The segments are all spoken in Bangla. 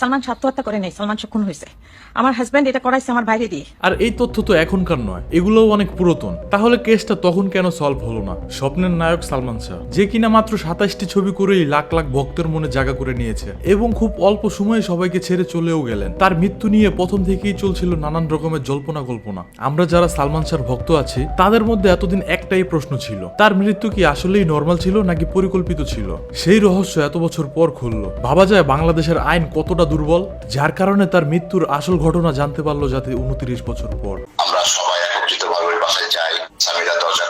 সালমান আত্মহত্যা করে নেই, সালমান খুন হয়েছে আমার হাজবেন্ড এটা করাইছে আমার বাইরে দিয়ে। আর এই তথ্য তো এখনকার নয়, এগুলোও অনেক পুরাতন। তাহলে কেসটা তখন কেন সলভ হলো না? স্বপ্নের নায়ক সালমান শাহ, যে কিনা মাত্র সাতাশটি ছবি করেই লাখ লাখ ভক্তের মনে জায়গা করে নিয়েছে এবং খুব অল্প সময়ে সবাইকে ছেড়ে চলেও গেলেন। তার মৃত্যু নিয়ে প্রথম থেকেই চলছিল নানান রকমের জল্পনা কল্পনা। আমরা যারা সালমান শাহর ভক্ত আছি, তাদের মধ্যে এতদিন একটাই প্রশ্ন ছিল, তার মৃত্যু কি আসলেই নর্মাল ছিল নাকি পরিকল্পিত ছিল? সেই রহস্য এত বছর পর খুললো। ভাবা যায় বাংলাদেশের আইন কতটা দুর্বল, যার কারণে তার মৃত্যুর আসল ঘটনা জানতে পারল যাতে উনত্রিশ বছর পর। আমরা সবাই একত্রিত ভাবে বাসায় যাই স্বামীরা দরজা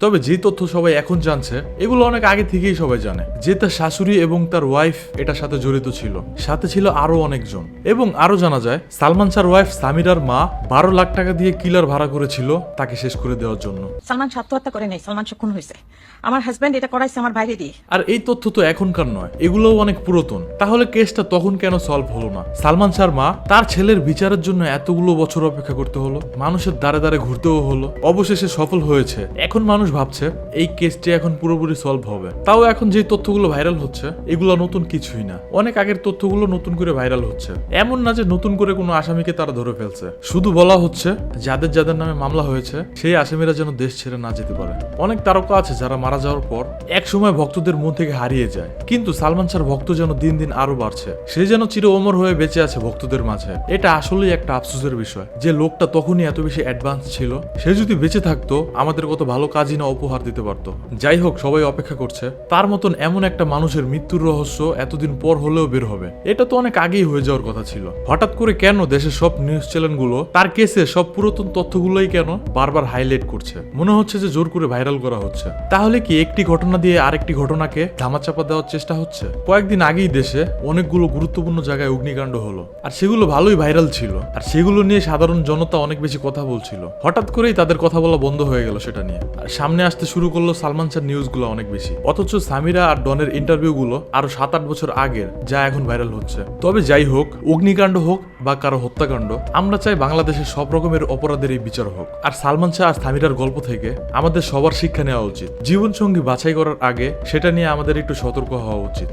তবে যে তথ্য সবাই এখন জানছে এগুলো অনেক আগে থেকেই সবাই জানে যে তার শাশুড়ি এবং তার ওয়াইফ এটার সাথে জড়িত ছিল। সাথে ছিল আরও অনেকজন। এবং আরও জানা যায় সালমান শাহর ওয়াইফ সামিরার মা বারো লাখ টাকা দিয়ে কিলার ভাড়া করেছিল তাকে শেষ করে দেওয়ার জন্য। সালমান আত্মহত্যা করে নেই। সালমান খুন হয়েছে। আমার হাজবেন্ড এটা করাইছে আমার বাইরে দিয়ে। আর এই তথ্য তো এখনকার নয় এগুলোও অনেক পুরাতন। তাহলে কেসটা তখন কেন সলভ হলো না? সালমান শাহর মা তার ছেলের বিচারের জন্য এতগুলো বছর অপেক্ষা করতে হলো মানুষের দ্বারে দ্বারে ঘুরতেও হলো অবশেষে সফল হয়েছে। এখন মানুষ ভাবছে, এই কেসটি এখন পুরোপুরি সলভ হবে। তাও এখন যে তথ্যগুলো ভাইরাল হচ্ছে, এগুলো নতুন কিছুই না। অনেক আগের তথ্যগুলো নতুন করে ভাইরাল হচ্ছে। এমন না যে নতুন করে কোনো আসামিকে তারা ধরে ফেলছে। শুধু বলা হচ্ছে, যাদের যাদের নামে মামলা হয়েছে, সেই আসামিরা যেন দেশ ছেড়ে না যেতে পারে। অনেক তারকা আছে যারা মারা যাওয়ার পর এক সময় ভক্তদের মন থেকে হারিয়ে যায়। কিন্তু সালমান শাহর ভক্ত যেন দিন দিন আরও বাড়ছে। সে যেন চির অমর হয়ে বেঁচে আছে ভক্তদের মাঝে। এটা আসলেই একটা আফসোসের বিষয়। যে লোকটা তখনই এত বেশি অ্যাডভান্স ছিল, সে যদি বেঁচে থাকতো, আমাদের কত ভালো কাজই না উপহার দিতে পারতো? যাই হোক সবাই অপেক্ষা করছে। তার মতন এমন একটা মানুষের মৃত্যুর রহস্য এতদিন পর হলেও বের হবে। এটা তো অনেক আগেই হয়ে যাওয়ার কথা ছিল। হঠাৎ করে কেন দেশের সব নিউজ চ্যানেলগুলো তার কেসে সব পুরাতন তথ্যগুলোই কেন বারবার হাইলাইট করছে? মনে হচ্ছে যে জোর করে ভাইরাল করা হচ্ছে। তাহলে কি একটি ঘটনা দিয়ে আরেকটি ঘটনাকে ধামাচাপা দেওয়ার চেষ্টা হচ্ছে? কয়েকদিন আগেই দেশে অনেকগুলো গুরুত্বপূর্ণ জায়গায় অগ্নিকাণ্ড হলো। আর সেগুলো ভালোই ভাইরাল ছিল। আর সেগুলো নিয়ে সাধারণ জনতা অনেক বেশি কথা বলছিল। হঠাৎ করেই তাদের কথা বলা বন্ধ হয়ে গেল সেটা নিয়ে। আর সামনে আসতে শুরু করল সালমান শাহ নিউজগুলো অনেক বেশি। অথচ সামিরা আর ডনের ইন্টারভিউগুলো আরও সাত আট বছর আগের, যা এখন ভাইরাল হচ্ছে। তবে যাই হোক, অগ্নিকাণ্ড হোক বা কারও হত্যাকাণ্ড, আমরা চাই বাংলাদেশের সব রকমের অপরাধের এই বিচার হোক। আর সালমান শাহ আর সামিরার গল্প থেকে আমাদের সবার শিক্ষা নেওয়া উচিত। জীবনসঙ্গী বাছাই করার আগে সেটা নিয়ে আমাদের একটু সতর্ক হওয়া উচিত।